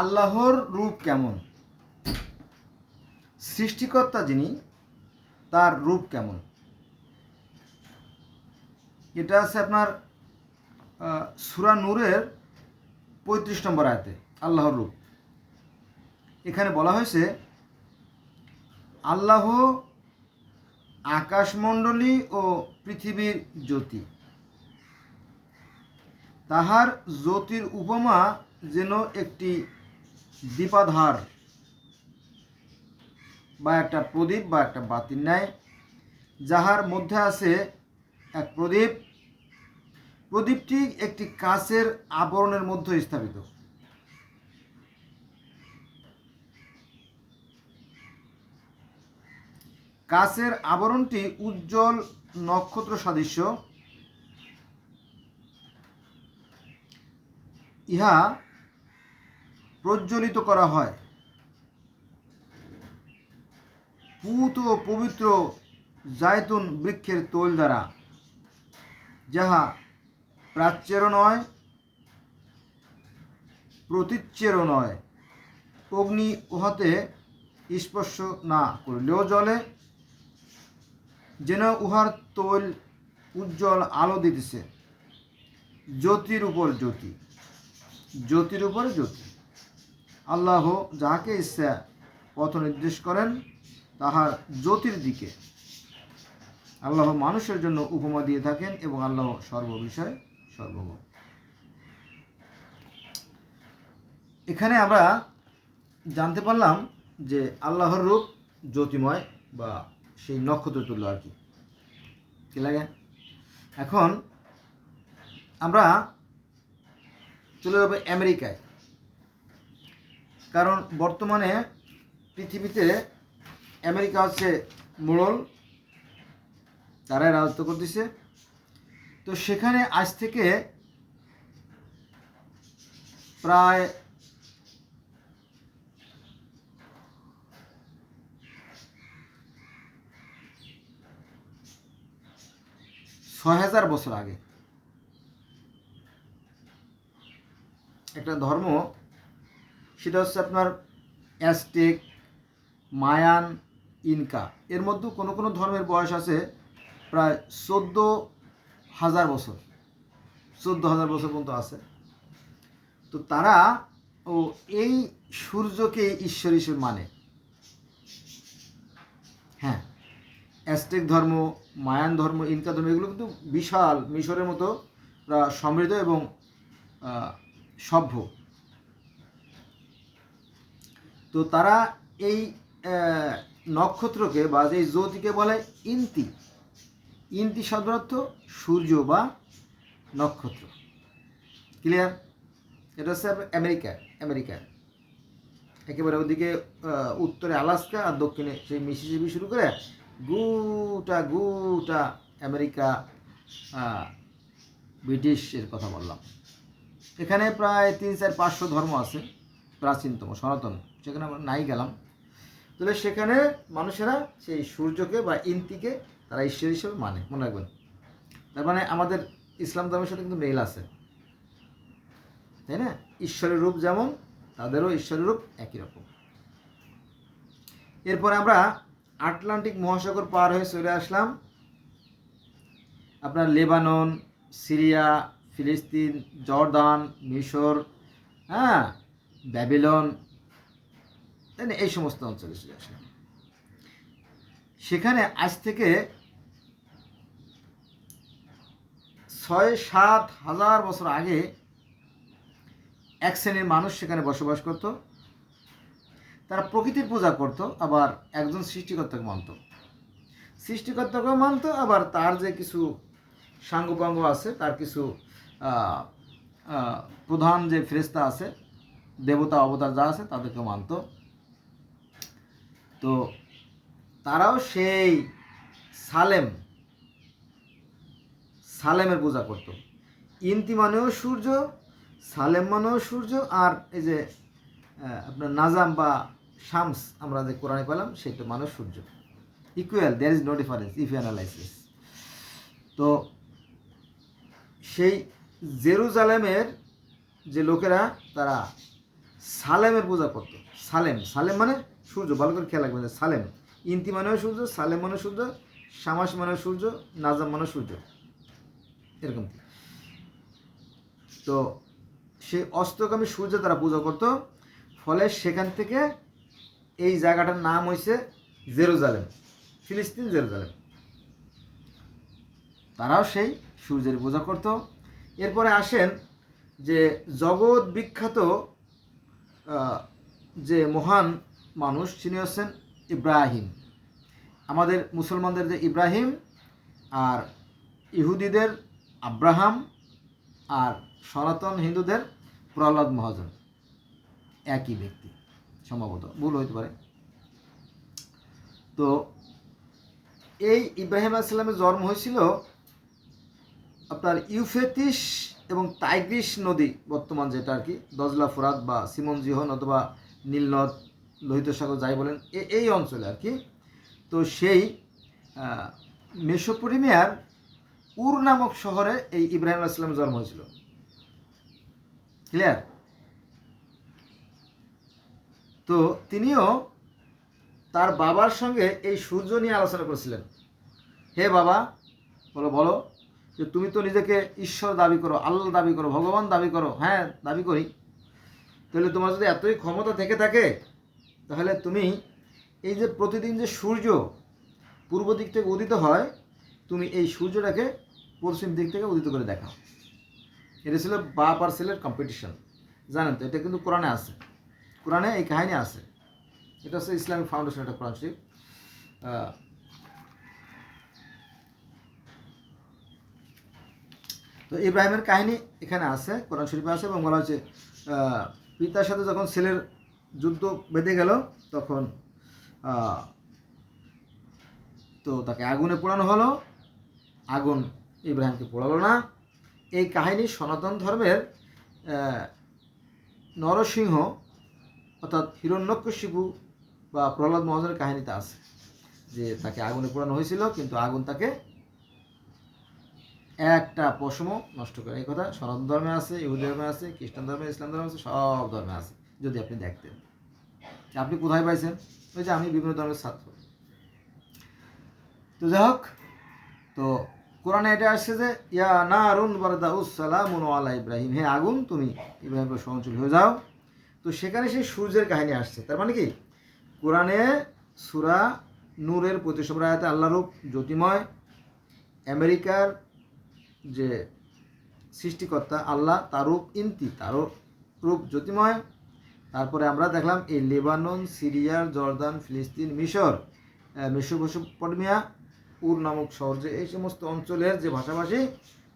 আল্লাহর রূপ কেমন? সৃষ্টিকর্তা যিনি, তার রূপ কেমন? এটা আছে আপনার সূরা নূরের পঁয়ত্রিশ নম্বর আয়াতে, আল্লাহর রূপ। এখানে বলা হয়েছে, আল্লাহ আকাশমণ্ডলী ও পৃথিবীর জ্যোতি। তাহার জ্যোতির উপমা যেন একটি দীপাধার বা একটা প্রদীপ বা একটা বাতির ন্যায়। যাহার মধ্যে আছে এক প্রদীপ। প্রদীপটি একটি কাঁচের আবরণের মধ্যে স্থাপিত। কাঁচের আবরণটি উজ্জ্বল নক্ষত্র সাদৃশ্য। ইহা প্রজ্বলিত করা হয়। পুত ও পবিত্র জায়তুন বৃক্ষের তৈল দ্বারা, যাহা প্রাচ্যেরও নয়, প্রতীচ্যেরও নয়। অগ্নি উহাতে স্পর্শ না করলেও জলে যেন উহার তৈল উজ্জ্বল আলো দিতেছে। জ্যোতির উপর জ্যোতি, জ্যোতির উপর জ্যোতি। আল্লাহ যাহাকে ইচ্ছা পথ নির্দেশ করেন, তাহার জ্যোতির দিকে। আল্লাহ মানুষের জন্য উপমা দিয়ে থাকেন এবং আল্লাহ সর্ববিষয়ে সর্বম এখানে আমরা জানতে পারলাম যে আল্লাহর রূপ জ্যোতিময় বা সেই নক্ষত্র তুল্য আর কি। কি লাগে? এখন আমরা চলে যাব আমেরিকায়। কারণ বর্তমানে পৃথিবীতে আমেরিকা হচ্ছে মোড়ল, তারাই রাজত্ব করতেছে। তো সেখানে আজ থেকে প্রায় ছয় হাজার বছর আগে একটা ধর্ম সেটা হচ্ছে আপনার অ্যাস্টেক মায়ান, ইনকা। এর মধ্যে কোনো কোনো ধর্মের বয়স আছে প্রায় চোদ্দ হাজার বছর। চোদ্দ হাজার বছর পর্যন্ত আছে। তো তারা ও এই সূর্যকে ঈশ্বর হিসেবে মানে। হ্যাঁ অ্যাস্টেক ধর্ম, মায়ান ধর্ম, ইনকা ধর্ম, এগুলো কিন্তু বিশাল মিশরের মতো সমৃদ্ধ এবং সভ্য। তো তারা এই নক্ষত্রকে বা এই জ্যোতিকে বলে ইন্তি। ইন্তি শব্দ অর্থ সূর্য বা নক্ষত্র। ক্লিয়ার এটা হচ্ছে আমেরিকা আমেরিকা। একেবারে ওদিকে উত্তরে আলাস্কা আর দক্ষিণে সেই মিসিসিপি শুরু করে গুটা গুটা আমেরিকা ব্রিটিশের কথা বললাম। এখানে প্রায় তিন চার পাঁচশো ধর্ম আছে, প্রাচীনতম, সনাতন। সেখানে আমরা নাই গেলাম। তাহলে সেখানে মানুষেরা সেই সূর্যকে বা ইন্তিকে তারা ঈশ্বর হিসেবে মানে মনে রাখবেন। তার মানে আমাদের ইসলাম ধর্মের সাথে কিন্তু মেল আছে। তাই না? ঈশ্বরের রূপ যেমন, তাদেরও ঈশ্বরের রূপ একই রকম। এরপরে আমরা আটলান্টিক মহাসাগর পার হয়ে চলে আসলাম। আপনার লেবানন, সিরিয়া, ফিলিস্তিন, জর্দান, মিশর হ্যাঁ ব্যাবিলন তাই না? এই সমস্ত অঞ্চলে চলে আসলাম। সেখানে আজ থেকে ছয় সাত হাজার বছর আগে এক শ্রেণির মানুষ সেখানে বসবাস করত। তারা প্রকৃতির পূজা করত, আবার একজন সৃষ্টিকর্তাকে মানত। সৃষ্টিকর্তাকেও মানত, আবার তার যে কিছু সাঙ্গপাঙ্গ আছে, তার কিছু প্রধান যে ফেরেস্তা আছে, দেবতা, অবতার যা আছে, তাদেরকে মানত। তো তারাও সেই সালেম, সালেমের পূজা করত। ইন্তি মানেও সূর্য, সালেম মানেও সূর্য, আর এই যে আপনার নাজাম বা শামস আমরা যে কোরআনে পেলাম, সেটা মানে সূর্য। Equal there is no difference if analysis তো সেই জেরুজালেমের যে লোকেরা, তারা সালেমের পূজা করতো। সালেম সালেম মানে সূর্য, ভালো করে খেয়াল রাখবেন সালেম, ইন্তি মানেও সূর্য, সালেম মানে সূর্য, শামাস মানে সূর্য, নাজাম মানে সূর্য। এরকম। তো সেই অস্তগামী সূর্য তারা পূজা করতো, ফলে সেখান থেকে এই জায়গাটার নাম হয়েছে জেরুজালেম, ফিলিস্তিন জেরুজালেম। তারাও সেই সূর্যের পূজা করত। এরপরে আসেন যে জগৎ বিখ্যাত যে মহান মানুষ তিনি হচ্ছেন ইব্রাহিম। আমাদের মুসলমানদের যে ইব্রাহিম আর ইহুদিদের আব্রাহাম আর সনাতন হিন্দুদের প্রহ্লাদ মহাজন, একই ব্যক্তি, সম্ভবত, ভুল হইতে পারে। তো এই ইব্রাহিম আসলামের জন্ম হয়েছিল আপনার ইউফেতিস এবং টাইগ্রিস নদী, বর্তমান যেটা আর কি, দজলা ফুরাত বা সিমন জিহন অথবা নীলনদ লোহিত সাগর যাই বলেন এই অঞ্চলে আর কি। তো সেই আহ, মেসোপটেমিয়ার উর নামক শহরে এই ইব্রাহিম আলাইসাল্লামের জন্ম হয়েছিল। ক্লিয়ার তো তিনিও তার বাবার সঙ্গে এই সূর্য নিয়ে আলোচনা করেছিলেন। হে বাবা বলো বলো যে তুমি তো নিজেকে ঈশ্বর দাবি করো আল্লাহ দাবি করো ভগবান দাবি করো হ্যাঁ দাবি করি। তাহলে তোমার যদি এতই ক্ষমতা থেকে থাকে তাহলে তুমি এই যে প্রতিদিন যে সূর্য পূর্ব দিক থেকে উদিত হয়, তুমি এই সূর্যটাকে পশ্চিম দিক থেকে উদিত করে দেখাও। এটা ছিল বাপ আর ছেলের কম্পিটিশন জানেন তো, এটা কিন্তু কোরআনে আছে। কোরআনে এই কাহিনী আছে। এটা হচ্ছে ইসলামিক ফাউন্ডেশন একটা কোরআন শরীফ। তো ইব্রাহিমের কাহিনী এখানে আছে, কোরআন শরীফে আছে এবং বলা হচ্ছে পিতার সাথে যখন ছেলের যুদ্ধ বেঁধে গেল, তখন তো তাকে আগুনে পোড়ানো হলো। আগুন ইব্রাহিমকে পোড়ালো না। এই কাহিনী সনাতন ধর্মের নরসিংহ অর্থাৎ হিরণ্যকশিপু বা প্রহ্লাদ মহাজনের কাহিনীতে আছে, যে তাকে আগুনে পোড়ানো হয়েছিল, কিন্তু আগুন তাকে একটা পশমও নষ্ট করে এই কথা সনাতন ধর্মে আছে, ইহুদি ধর্মে আছে, খ্রিস্টান ধর্মে, ইসলাম ধর্মে আছে, সব ধর্মে আছে। যদি আপনি দেখতেন। আপনি কোথায় পাইছেন? ওই যে আমি বিভিন্ন ধর্মের ছাত্র। তো যাই হোক, তো কোরআনে এটা আসছে যে, ইয়া না আরুন বারদা উসালামুন আলা ইব্রাহিম। হে আগুন, তুমি ইব্রাহিমের সহনশীল হয়ে যাও। তো সেখানে সেই সূর্যের কাহিনী আসছে। তার মানে কি? কোরআনে সুরা নূরের প্রতিশোভ আয়াতে আল্লাহরূপ জ্যোতিময়, আমেরিকার যে সৃষ্টিকর্তা আল্লাহ, তার রূপ ইন্তি, তারও রূপ জ্যোতিময় তারপরে আমরা দেখলাম এই লেবানন সিরিয়ার জর্দান, ফিলিস্তিন, মিশর মেসোপটেমিয়া, উর নামক শহর যে এই সমস্ত অঞ্চলের যে ভাষাভাষী,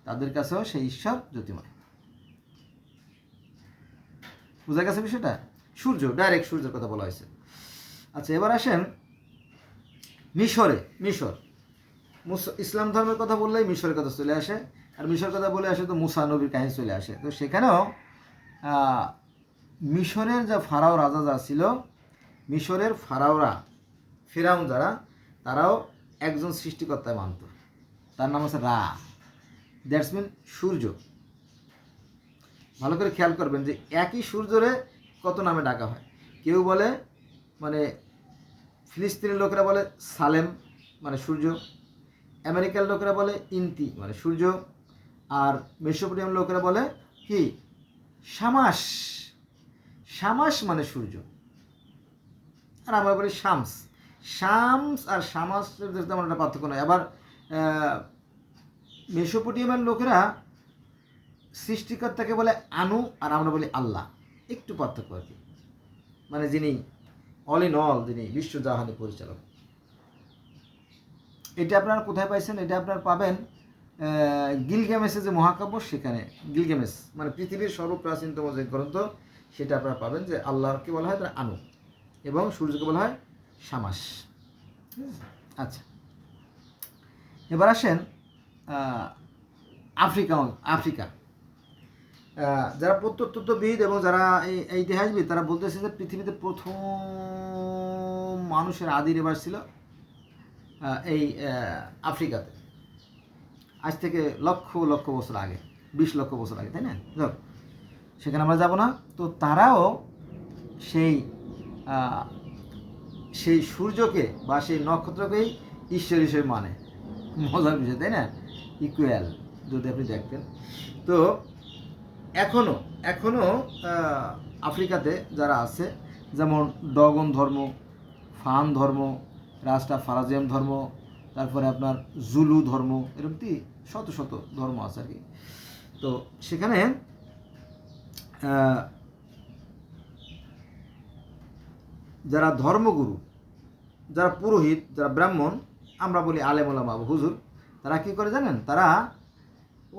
তাদের কাছেও সেই ঈশ্বর জ্যোতিময়। বোঝা গেছে বিষয়টা? সূর্য ডাইরেক্ট সূর্যের কথা বলা হয়েছে। আচ্ছা এবার আসেন মিশরে, মিশর। ইসলাম ধর্মের কথা বললেই মিশরের কথা চলে আসে, আর মিশর কথা বলে আসে তো মুসা নবীর কাহিনী চলে আসে। তো সেখানেও মিশরের যে ফারাও রাজা যা ছিল, মিশরের ফারাওরা, ফেরাউন যারা, তারাও একজন সৃষ্টিকর্তায় মানত। তার নাম হচ্ছে রা। দ্যাটস মিন সূর্য। ভালো করে খেয়াল করবেন যে একই সূর্যরে কত নামে ডাকা হয়। কেউ বলে মানে ফিলিস্তিনের লোকেরা বলে সালেম মানে সূর্য। আমেরিকার লোকেরা বলে ইন্তি মানে সূর্য। আর মেসোপোটেমিয়ান লোকেরা বলে কি? শামাস শামাস মানে সূর্য। আর আমরা বলি শামস। শামস আর শামাস তেমন একটা পার্থক্য নয় আবার মেসোপোটেমিয়ান লোকেরা সৃষ্টিকর্তাকে বলে আনু আর আমরা বলি আল্লাহ। একটু পার্থক্য আর কি। মানে যিনি অল ইন অল যিনি বিশ্বজাহানের পরিচালক। এটা আপনারা কোথায় পাইছেন? এটা আপনারা পাবেন আহ, গিলগেমেসের যে মহাকাব্য সেখানে। গিলগেমেস মানে পৃথিবীর সর্বপ্রাচীনতম যে গ্রন্থ সেটা আপনারা পাবেন যে আল্লাহকে বলা হয় তার আনু এবং সূর্যকে বলা হয় শামাস আচ্ছা। এবার আসেন আফ্রিকা আফ্রিকা। যারা প্রত্যত্তবিদ এবং যারা এই ইতিহাসবিদ, তারা বলতেছে যে পৃথিবীতে প্রথম মানুষের আদি রেবাস ছিল এই আফ্রিকাতে। আজ থেকে লক্ষ লক্ষ বছর আগে, বিশ লক্ষ বছর আগে, তাই না? সেখানে আমরা যাব না। তো তারাও সেই সেই সূর্যকে বা সেই নক্ষত্রকেই ঈশ্বর হিসেবে মানে। মজার বিষয়, তাই না? ইকুয়াল, যদি আপনি দেখতেন। তো এখনও এখনও আফ্রিকাতে যারা আছে, যেমন ডগন ধর্ম, ফান ধর্ম রাস্টা ফারাজিয়াম ধর্ম, তারপরে আপনার জুলু ধর্ম, এরকম কি শত শত ধর্ম আছে আর কি। তো সেখানে যারা ধর্মগুরু, যারা পুরোহিত, যারা ব্রাহ্মণ, আমরা বলি আলেমুলামা হুজুর, তারা কি করে জানেন? তারা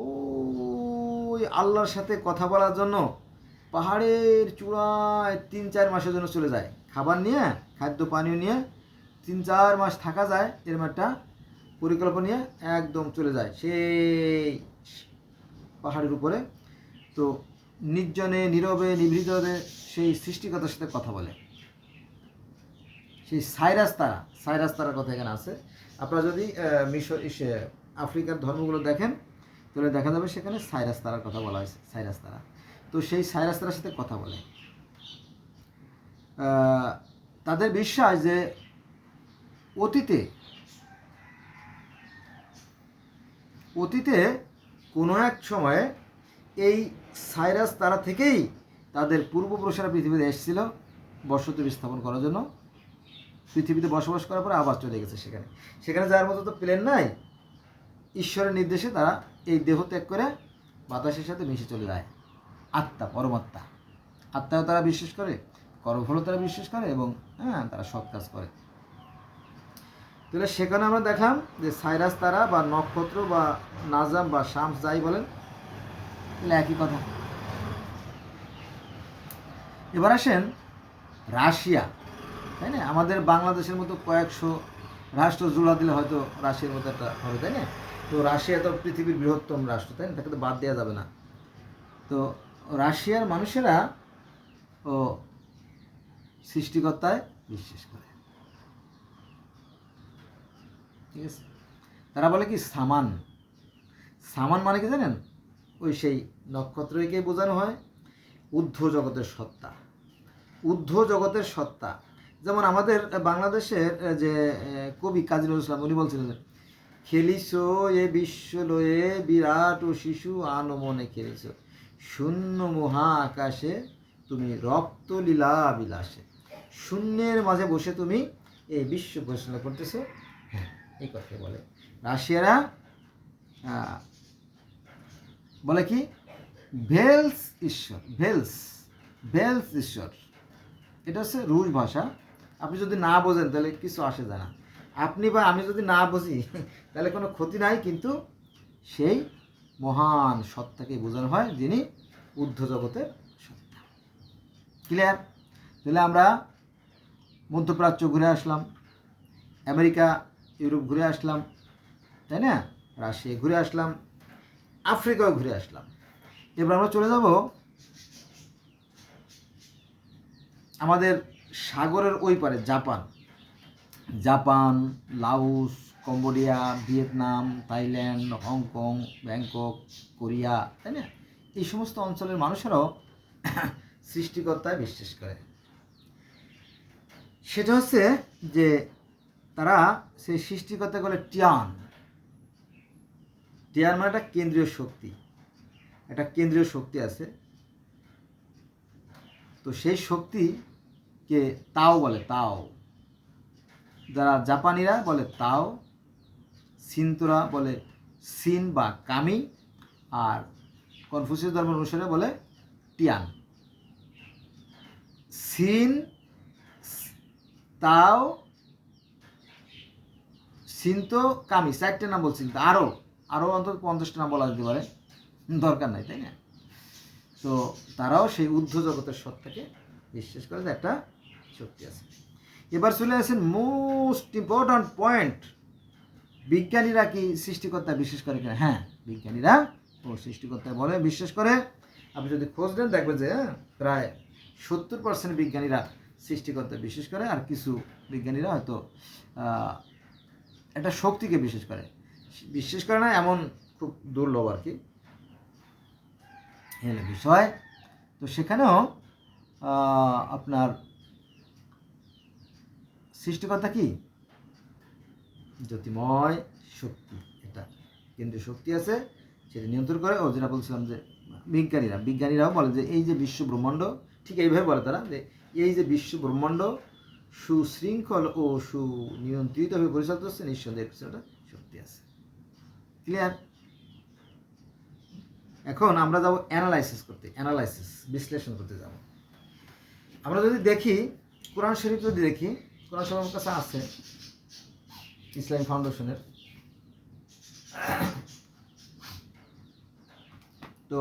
ওই আল্লাহর সাথে কথা বলার জন্য পাহাড়ের চূড়ায় তিন চার মাসের জন্য চলে যায়। খাবার নিয়ে, খাদ্য পানীয় নিয়ে তিন চার মাস থাকা যায়, এরম একটা পরিকল্পনা নিয়ে একদম চলে যায়। সেই পাহাড়ের উপরে। তো নির্জনে, নীরবে নিভৃতভাবে সেই সৃষ্টিকতার সাথে কথা বলে। সেই সাইরাস তারা, সাইরাস তারার কথা এখানে আছে। আপনারা যদি মিশর, ইসে আফ্রিকার ধর্মগুলো দেখেন, তাহলে দেখা যাবে সেখানে সাইরাস তারার কথা বলা হয়েছে, সাইরাস তারা। তো সেই সাইরাস তারার সাথে কথা বলে। তাদের বিশ্বাস যে অতীতে অতীতে কোনো এক সময়ে এই সাইরাস তারা থেকেই তাদের পূর্বপুরুষেরা পৃথিবীতে এসেছিল বসতি স্থাপন করার জন্য। পৃথিবীতে বসবাস করার পরে আবার চলে গেছে সেখানে। সেখানে যাওয়ার মতো তো প্লেন নাই। ঈশ্বরের নির্দেশে তারা এই দেহ ত্যাগ করে বাতাসের সাথে মিশে চলে যায়। আত্মা, পরমাত্মা। আত্মাও তারা বিশ্বাস করে, কর্মফলও তারা বিশ্বাস করে এবং হ্যাঁ তারা সৎ কাজ করে। তাহলে সেখানে আমরা দেখলাম যে সাইরাস তারা বা নক্ষত্র বা নাজাম বা শামস যাই বলেন তাহলে একই কথা। এবার আসেন রাশিয়া, তাই না? আমাদের বাংলাদেশের মতো কয়েকশো রাষ্ট্র জোড়া দিলে হয়তো রাশিয়ার মতো একটা হবে, তাই না? তো রাশিয়া তো পৃথিবীর বৃহত্তম রাষ্ট্র, তাই না? তাকে তো বাদ দেওয়া যাবে না। তো রাশিয়ার মানুষেরা ও সৃষ্টিকর্তায় বিশ্বাস করে। ঠিক আছে? তারা বলে কি, সামান। সামান মানে কি জানেন? ওই সেই নক্ষত্রকে বোঝানো হয় ঊর্ধ্ব জগতের সত্তা। ঊর্ধ্ব জগতের সত্তা। যেমন আমাদের বাংলাদেশের যে কবি কাজী নজরুল ইসলাম, উনি বলছিলেন খেলিস এ বিশ্ব লয়ে, বিরাট ও শিশু আনমনে খেলিস শূন্য মহা আকাশে তুমি রক্ত লীলা বিলাসে। শূন্যের মাঝে বসে তুমি এই বিশ্ব পরিচালনা করতেছো। হ্যাঁ এই কথাই বলে। রাশিয়ারা বলে কি? ভেলস ঈশ্বর, ভেলস ভেলস ঈশ্বর। এটা হচ্ছে রুশ ভাষা। আপনি যদি না বোঝেন তাহলে কিছু আসে যায় না। আপনি বা আমি যদি না বুঝি, তাহলে কোনো ক্ষতি নাই, কিন্তু সেই মহান সত্তাকে বোঝানো হয় যিনি ঊর্ধ্ব জগতের সত্তা। ক্লিয়ার তাহলে আমরা মধ্যপ্রাচ্য ঘুরে আসলাম, আমেরিকা, ইউরোপ ঘুরে আসলাম, তাই না? রাশিয়া ঘুরে আসলাম আফ্রিকাও ঘুরে আসলাম। এবার আমরা চলে যাব আমাদের সাগরের ওই পারে, Japan. Japan Laos Cambodia, Vietnam, Thailand, Hong Kong, Bangkok, Korea, তাই না? এই সমস্ত অঞ্চলের মানুষেরাও সৃষ্টিকর্তায় বিশ্বাস করে। সেটা হচ্ছে যে তারা সেই সৃষ্টিকর্তা বলে টিয়ান। টিয়ান মানে একটা কেন্দ্রীয় শক্তি। একটা কেন্দ্রীয় শক্তি আছে। তো সেই শক্তিকে তাও বলে তাও। যারা জাপানিরা বলে তাও, সিনতোরা বলে সিন বা কামি, আর কনফুসিয়াস ধর্মের অনুসারে বলে টিয়ান। সিন, তাও সিনতো কামি, চারটে নাম বলছি আরও। আরও অন্তত পঞ্চাশটা নাম বলা যেতে পারে। দরকার নাই তাই না? তো তারাও সেই ঊর্ধ্ব জগতের সত্তাকে বিশ্বাস করে যে একটা শক্তি আছে। এবার চলে আসেন মোস্ট ইম্পর্ট্যান্ট পয়েন্ট বিজ্ঞানীরা কি সৃষ্টিকর্তা বিশ্বাস করে কিনা? হ্যাঁ বিজ্ঞানীরা ও সৃষ্টিকর্তা বলে বিশ্বাস করে। আপনি যদি খোঁজ নেন দেখবেন যে হ্যাঁ, প্রায় সত্তর পার্সেন্ট বিজ্ঞানীরা সৃষ্টিকর্তা বিশ্বাস করে আর কিছু বিজ্ঞানীরা হয়তো একটা শক্তিকে বিশ্বাস করে। বিশ্বাস করে না, এমন খুব দুর্লভ আর কি। বিষয়, তো সেখানেও আপনার সৃষ্টিকর্তা কি? জ্যোতিময় শক্তি, এটা কেন্দ্রীয় শক্তি আছে, সেটা নিয়ন্ত্রণ করে ও যেটা বলছিলাম যে বিজ্ঞানীরা, বিজ্ঞানীরাও বলে যে এই যে বিশ্ব ব্রহ্মাণ্ড, ঠিক এইভাবে বলে তারা, যে এই যে বিশ্ব ব্রহ্মাণ্ড সুশৃঙ্খল ও সুনিয়ন্ত্রিতভাবে পরিচালিত হচ্ছে, নিঃসন্দেহে পিছনে শক্তি আছে। ক্লিয়ার এখন আমরা যাব অ্যানালাইসিস করতে অ্যানালাইসিস বিশ্লেষণ করতে যাব। আমরা যদি দেখি, কোরআন শরীফ যদি দেখি, কোরআন শরীফ আমার কাছে আছে ইসলাম ফাউন্ডেশনের তো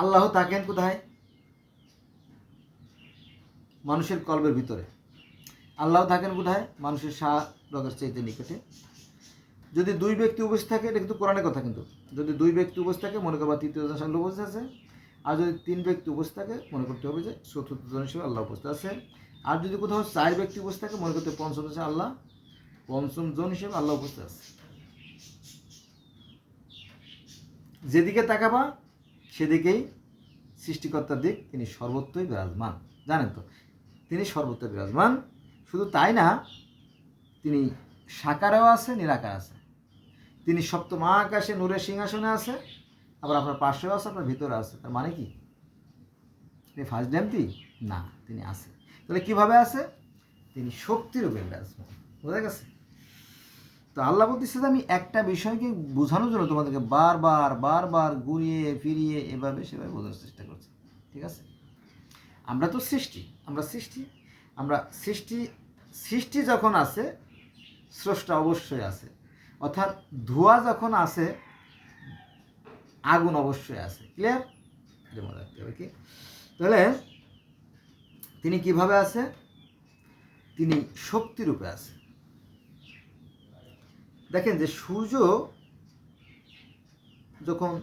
আল্লাহ থাকেন কোথায়? মানুষের কল্পের ভিতরে। আল্লাহ থাকেন কোথায় মানুষের শাহ রগের চাইতে নিকটে। যদি দুই ব্যক্তি উপস্থিত থাকে, এটা কিন্তু কোরআনের কথা কিন্তু। যদি দুই ব্যক্তি উপস্থিত থাকে, মনে করবা তৃতীয় জন সামনে উপস্থিত আছে। আর যদি তিন ব্যক্তি উপস্থিত থাকে, মনে করতে হবে যে চতুর্থ জন হিসেবে আল্লাহ উপস্থিত আছে। আর যদি কোথাও চার ব্যক্তি উপস্থিত থাকে, মনে করতে পঞ্চম আছে আল্লাহ। পঞ্চম জন হিসেবে আল্লাহ উপস্থিত আছে। যেদিকে তাকাবা, সেদিকেই সৃষ্টিকর্তার দিক তিনি সর্বত্রই বিরাজমান। জানেন তো? তিনি সর্বত্র বিরাজমান। শুধু তাই না, তিনি সাকারেও আছে, নিরাকার আছে। তিনি সপ্তম আকাশে নূরের সিংহাসনে আছে, আবার আপনার পাশেও আছে, আপনার ভিতরে আছে। তার মানে কি? তিনি ফার্স্ট ড্যামটি না, তিনি আছে। তাহলে কীভাবে আছে? তিনি শক্তিরূপে বিরাজমান। বোঝা গেছে? তো আল্লাহ বলতেছে আমি একটা বিষয়কে বোঝানোর জন্য তোমাদেরকে বারবার বারবার ঘুরিয়ে, ফিরিয়ে এভাবে, সেভাবে বোঝানোর চেষ্টা করছি। ঠিক আছে? আমরা তো সৃষ্টি। আমরা সৃষ্টি আমরা সৃষ্টি সৃষ্টি যখন আছে, স্রষ্টা অবশ্যই আছে। অর্থাৎ ধোঁয়া যখন আছে, আগুন অবশ্যই আছে। ক্লিয়ার মনে রাখতে হবে কি? তাহলে তিনি কীভাবে আছে? তিনি শক্তিরূপে আছে। দেখেন যে সূর্য যখন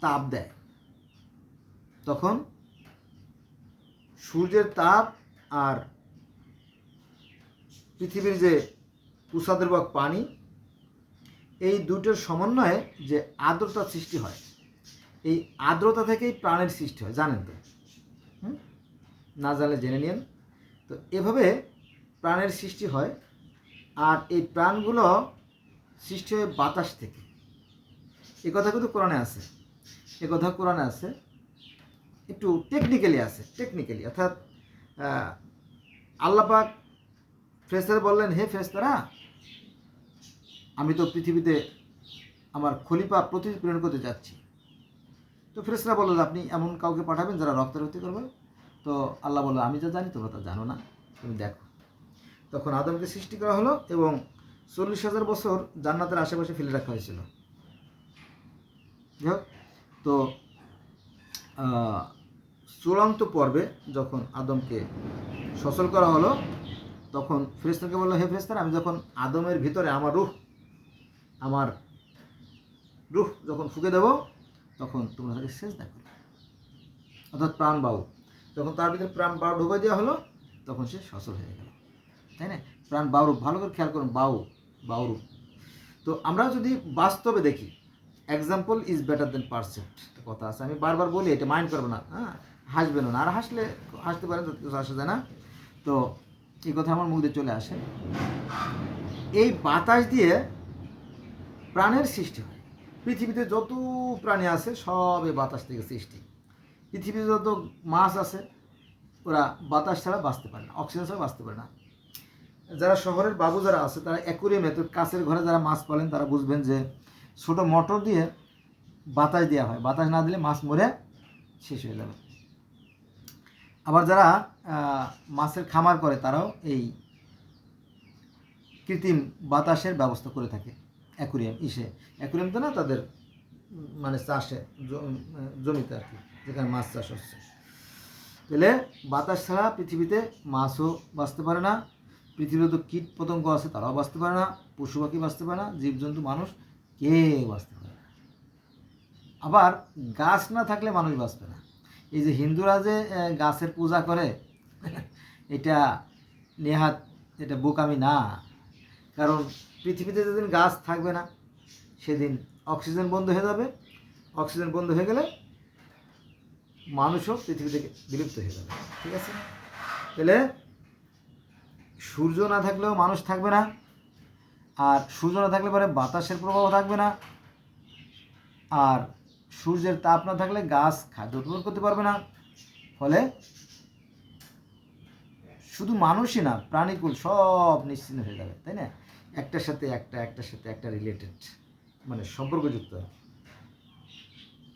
তাপ দেয় তখন সূর্যের তাপ আর পৃথিবীর যে তুষাদ্রবক পানি, এই দুটোর সমন্বয়ে যে আর্দ্রতা সৃষ্টি হয়, এই আর্দ্রতা থেকেই প্রাণের সৃষ্টি হয়, জানেন তো? না জানলে জেনে নিন তো এভাবে প্রাণের সৃষ্টি হয়, আর এই প্রাণগুলো সৃষ্টি হয় বাতাস থেকে। এ কথা কিন্তু কোরআনে আছে। এ কথা কোরআনে আছে। একটু টেকনিক্যালি আছে টেকনিক্যালি অর্থাৎ আল্লাপাক ফ্রেস্তারা বললেন হে ফ্রেস্তারা আমি তো পৃথিবীতে আমার খলিফা প্রতিনিধি প্রেরণ করতে যাচ্ছি। তো ফ্রেস্তারা বললেন আপনি এমন কাউকে পাঠাবেন যারা রক্তারক্তি করবে? তো আল্লাহ বলল আমি যা জানি তোমরা তা জানো না তুমি দেখো। তখন আদমকে সৃষ্টি করা হলো এবং চল্লিশ হাজার বছর জান্নাতের আশেপাশে ফেলে রাখা হয়েছিল। যাই হোক, তো চূড়ান্ত পর্বে যখন আদমকে সচল করা হলো, তখন ফেরেস্তাকে বলল, হে ফেরেস্তার আমি যখন আদমের ভিতরে আমার রুহ আমার রুহ যখন ফুকে দেব, তখন তোমরা তাকে শেষ দেখো অর্থাৎ প্রাণ বায়ু যখন তার ভিতরে প্রাণ বায়ু ঢুকে দেওয়া হলো, তখন সে সচল হয়ে গেল। তাই না? প্রাণ বাউরূপ ভালো করে খেয়াল করুন বাউ বাউরূপ তো আমরা যদি বাস্তবে দেখি example is better than precept কথা আছে, আমি বারবার বলি, এটা মাইন্ড করব না। হ্যাঁ? হাসবেন না। আর হাসলে হাসতে পারেন তো কিছু আসে যায় না। তো এই কথা আমার মুখ দিয়ে চলে আসে। এই বাতাস দিয়ে প্রাণের সৃষ্টি হয়। পৃথিবীতে যত প্রাণী আছে, সব এই বাতাস থেকে সৃষ্টি। পৃথিবীতে যত মাছ আছে, ওরা বাতাস ছাড়া বাঁচতে পারে না, অক্সিজেন ছাড়া বাঁচতে পারে না। যারা শহরের বাবু যারা আছে, তারা অ্যাকুরিয়ামে তো কাছের ঘরে যারা মাছ পালেন, তারা বুঝবেন যে ছোট মোটর দিয়ে বাতাস দেওয়া হয়। বাতাস না দিলে মাছ মরে শেষ হয়ে যাবে। আবার যারা মাছের খামার করে তারাও এই কৃত্রিম বাতাসের ব্যবস্থা করে থাকে। অ্যাকুরিয়াম, ইসে। অ্যাকুরিয়াম তো না তাদের মানে চাষে জমিতে আর কি, যেখানে মাছ চাষ হচ্ছে। তাহলে বাতাস ছাড়া পৃথিবীতে মাছও বাঁচতে পারে না, পৃথিবীতে তো কীট পতঙ্গ আছে তারাও বাঁচতে পারে না, পশু পাখি বাঁচতে পারে না, জীবজন্তু, মানুষ কেউ বাঁচতে পারে না। আবার গাছ না থাকলে মানুষ বাঁচবে না। এই যে হিন্দুরা যে গাছের পূজা করে, এটা নেহাত, এটা বোকামি না। কারণ পৃথিবীতে যেদিন গাছ থাকবে না, সেদিন অক্সিজেন বন্ধ হয়ে যাবে। অক্সিজেন বন্ধ হয়ে গেলে মানুষও পৃথিবী থেকে বিলুপ্ত হয়ে যাবে। ঠিক আছে? তাহলে সূর্য না থাকলেও মানুষ থাকবে না, আর সূর্য না থাকলে পরে বাতাসের প্রভাব থাকবে না, আর সূর্যের তাপ না থাকলে গাছ খাদ্য উৎপাদন করতে পারবে না। ফলে শুধু মানুষই না, প্রাণীকুল সব নিশ্চিন্ন হয়ে যাবে, তাই না? একটার সাথে একটা, একটার সাথে একটা রিলেটেড মানে সম্পর্কযুক্ত।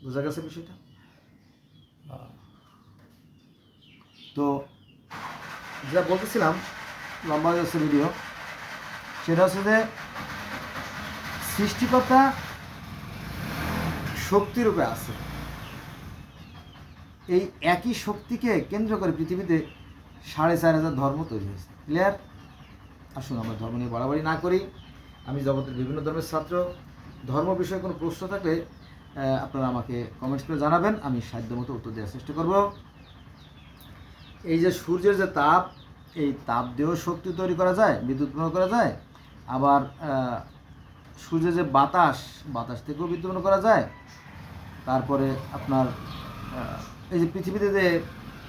বোঝা গেছে বিষয়টা? তো যেটা বলতেছিলাম লম্বা যাচ্ছে ভিডিও সেটা হচ্ছে যে সৃষ্টিকর্তা শক্তিরূপে আছে। এই একই শক্তিকে কেন্দ্র করে পৃথিবীতে সাড়ে চার হাজার ধর্ম তৈরি হয়েছে। ক্লিয়ার আসুন, আমরা ধর্ম নিয়ে বাড়াবাড়ি না করি। আমি জগতের বিভিন্ন ধর্মের ছাত্র। ধর্ম বিষয়ে কোনো প্রশ্ন থাকলে আপনারা আমাকে কমেন্টস করে জানাবেন। আমি সাধ্যমতো উত্তর দেওয়ার চেষ্টা করব। এই যে সূর্যের যে তাপ, এই তাপ দিয়েও শক্তি তৈরি করা যায়, বিদ্যুৎ উৎপন্ন করা যায়। আবার সূর্যের যে বাতাস বাতাস থেকেও উৎপন্ন করা যায়। তারপরে আপনার এই যে পৃথিবীতে যে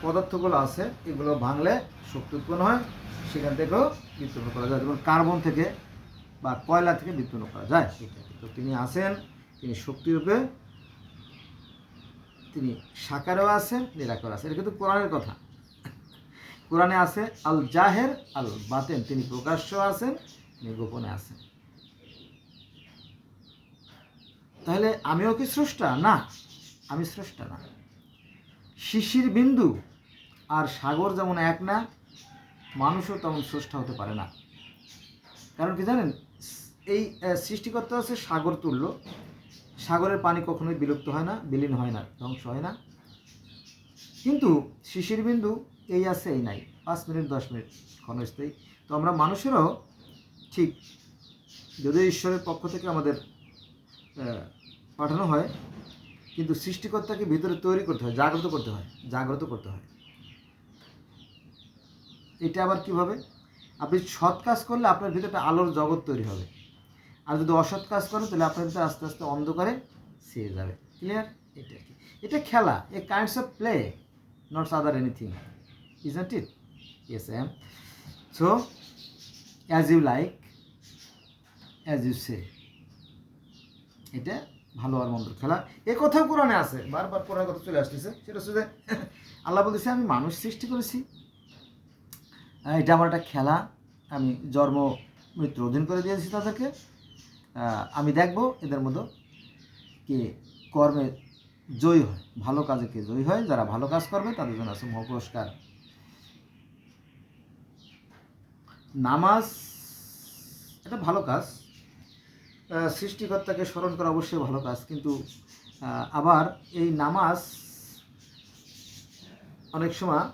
পদার্থগুলো আছে, এগুলো ভাঙলে শক্তি উৎপন্ন হয়, সেখান থেকেও উৎপন্ন করা যায়। যেমন কার্বন থেকে বা কয়লা থেকে বিদ্যুৎ করা যায় তো তিনি আছেন, তিনি শক্তিরূপে, তিনি সাকারেও আছেন নিরাকার আছেন। এটা কিন্তু কোরআনের কথা। কোরআনে আছে আল জাহের আল বাতেন তিনি প্রকাশ্য আছেন, তিনি গোপনে আছেন। তাহলে আমিও কি স্রষ্টা? না, আমি স্রষ্টা না। শিশির বিন্দু আর সাগর যেমন এক না, মানুষও তেমন স্রষ্টা হতে পারে না। কারণ কি জানেন, এই সৃষ্টিকর্তা হচ্ছে সাগর তুল্য। সাগরের পানি কখনোই বিলুপ্ত হয় না, বিলীন হয় না, ধ্বংস হয় না। কিন্তু শিশির বিন্দু এই আছে, এই নাই। পাঁচ মিনিট, দশ মিনিট ক্ষণস্থায়ী। তো আমরা মানুষেরও ঠিক যদিও ঈশ্বরের পক্ষ থেকে আমাদের পাঠানো হয়, কিন্তু সৃষ্টিকর্তাকে ভিতরে তৈরি করতে হয়, জাগ্রত করতে হয়, জাগ্রত করতে হয়। এটা আবার কীভাবে? আপনি সৎ কাজ করলে আপনার ভিতরে একটা আলোর জগৎ তৈরি হবে। আর যদি অসৎ কাজ করেন, তাহলে আপনার ভিতরে আস্তে আস্তে অন্ধকারে ছেয়ে যাবে। ক্লিয়ার এটা কি। এটা খেলা, a kinds of play not other anything isn't it? Yes, i am. So, as you like, as you say, এটা ভালো আর মন্দ খেলা। এ কথাও কোরআনে আছে, বারবার কোরআনের কথা চলে আসতেছে। সেটা হচ্ছে যে, আল্লাহ বলতেছে, আমি মানুষ সৃষ্টি করেছি। এটা আমার একটা খেলা। আমি জন্ম, মৃত্যু অধীন করে দিয়েছি তাদেরকে। আমি দেখব এদের মধ্যে কে কর্মে জয়ী হয়, ভালো কাজে কে জয়ী হয়। যারা ভালো কাজ করবে, তাদের জন্য আছে মহা পুরস্কার। নামাজ, এটা ভালো কাজ। সৃষ্টিকর্তাকে স্মরণ করা অবশ্যই ভালো কাজ, কিন্তু আবার এই নামাজ অনেক সময়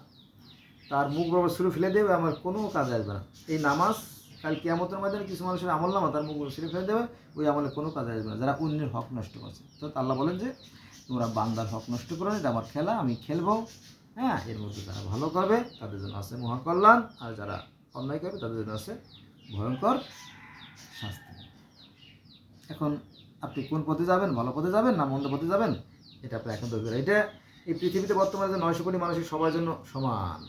তার মুখ বরাবর শুরু ফেলে দেবে, আমার কোনো কাজ আসবে না। এই নামাজ কাল কেয়ামতের মাধ্যমে কিছু মানুষের আমল নামা তার মুখ শুরু ফেলে দেবে, ওই আমলে কোনো কাজ আসবে না। যারা অন্যের হক নষ্ট করছে। তো আল্লাহ বলেন যে, তোমরা বান্দার হক নষ্ট করো এটা আমার খেলা, আমি খেলব। হ্যাঁ এর মধ্যে যারা ভালো করবে, তাদের জন্য আছে মহাকল্যাণ, আর যারা অন্যায় করবে, তাদের জন্য আছে ভয়ঙ্কর শাস্তি। এখন আপনি কোন পথে যাবেন, ভালো পথে যাবেন না মন্দ পথে যাবেন? এটা আপনার এখন দরকার। এটা এই পৃথিবীতে বর্তমানে যে নয়শো কোটি মানুষের সবার জন্য সমান,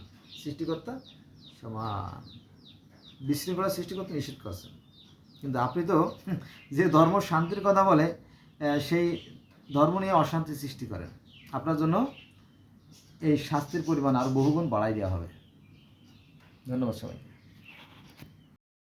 সৃষ্টিকর্তা সমান। বিশৃঙ্খলা সৃষ্টি করতে নিষেধ করছেন। কিন্তু আপনি তো যে ধর্ম শান্তির কথা বলে সেই ধর্ম নিয়ে অশান্তি সৃষ্টি করেন। আপনার জন্য এই শাস্তির পরিমাণ আর বহুগুণ বাড়াই দেওয়া হবে। ধন্যবাদ সবাইকে।